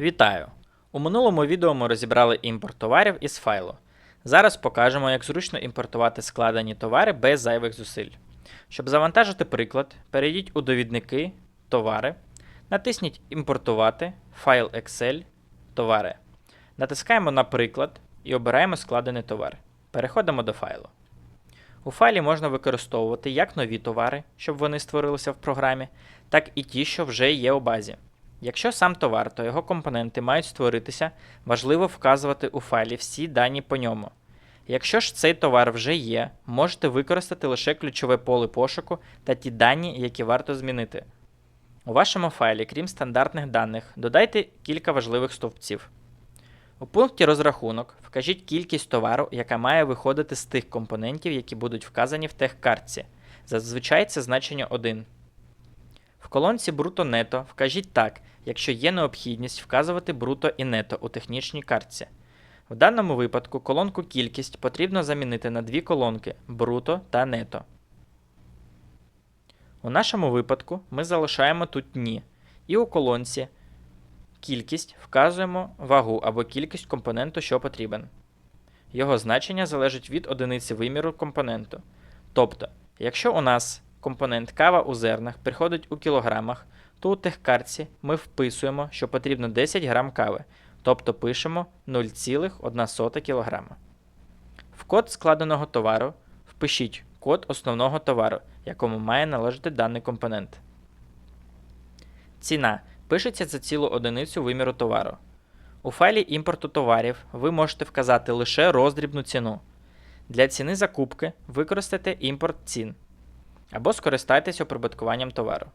Вітаю! У минулому відео ми розібрали імпорт товарів із файлу. Зараз покажемо, як зручно імпортувати складені товари без зайвих зусиль. Щоб завантажити приклад, перейдіть у довідники Товари, натисніть Імпортувати, файл Excel, Товари. Натискаємо на приклад і обираємо складений товар. Переходимо до файлу. У файлі можна використовувати як нові товари, щоб вони створилися в програмі, так і ті, що вже є у базі. Якщо сам товар та його компоненти мають створитися, важливо вказувати у файлі всі дані по ньому. Якщо ж цей товар вже є, можете використати лише ключове поле пошуку та ті дані, які варто змінити. У вашому файлі, крім стандартних даних, додайте кілька важливих стовпців. У пункті розрахунок вкажіть кількість товару, яка має виходити з тих компонентів, які будуть вказані в техкартці. Зазвичай це значення 1. В колонці бруто-нето вкажіть так, якщо є необхідність вказувати бруто і нето у технічній картці. В даному випадку колонку кількість потрібно замінити на дві колонки бруто та нето. У нашому випадку ми залишаємо тут ні. І у колонці кількість вказуємо вагу або кількість компоненту, що потрібен. Його значення залежить від одиниці виміру компоненту. Тобто, якщо у нас компонент кава у зернах приходить у кілограмах, то у техкартці ми вписуємо, що потрібно 10 грам кави, тобто пишемо 0,1 кг. В код складеного товару впишіть код основного товару, якому має належати даний компонент. Ціна пишеться за цілу одиницю виміру товару. У файлі імпорту товарів ви можете вказати лише роздрібну ціну. Для ціни закупки використайте імпорт цін або скористайтесь оприбуткуванням товару.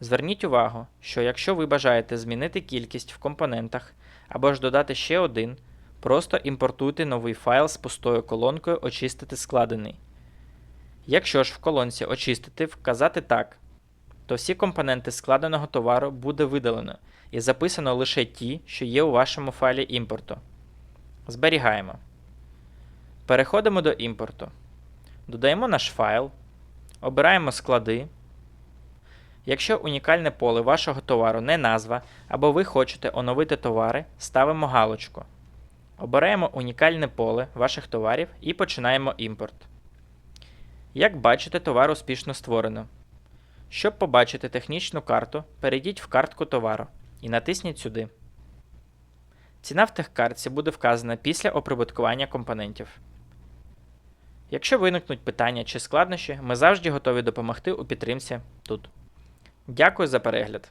Зверніть увагу, що якщо ви бажаєте змінити кількість в компонентах або ж додати ще один, просто імпортуйте новий файл з пустою колонкою Очистити складений. Якщо ж в колонці Очистити вказати так, то всі компоненти складеного товару буде видалено і записано лише ті, що є у вашому файлі імпорту. Зберігаємо. Переходимо до імпорту. Додаємо наш файл, обираємо склади. Якщо унікальне поле вашого товару не назва, або ви хочете оновити товари, ставимо галочку. Обираємо унікальне поле ваших товарів і починаємо імпорт. Як бачите, товар успішно створено. Щоб побачити технічну карту, перейдіть в картку товару і натисніть сюди. Ціна в техкартці буде вказана після оприбуткування компонентів. Якщо виникнуть питання чи складнощі, ми завжди готові допомогти у підтримці тут. Дякую за перегляд!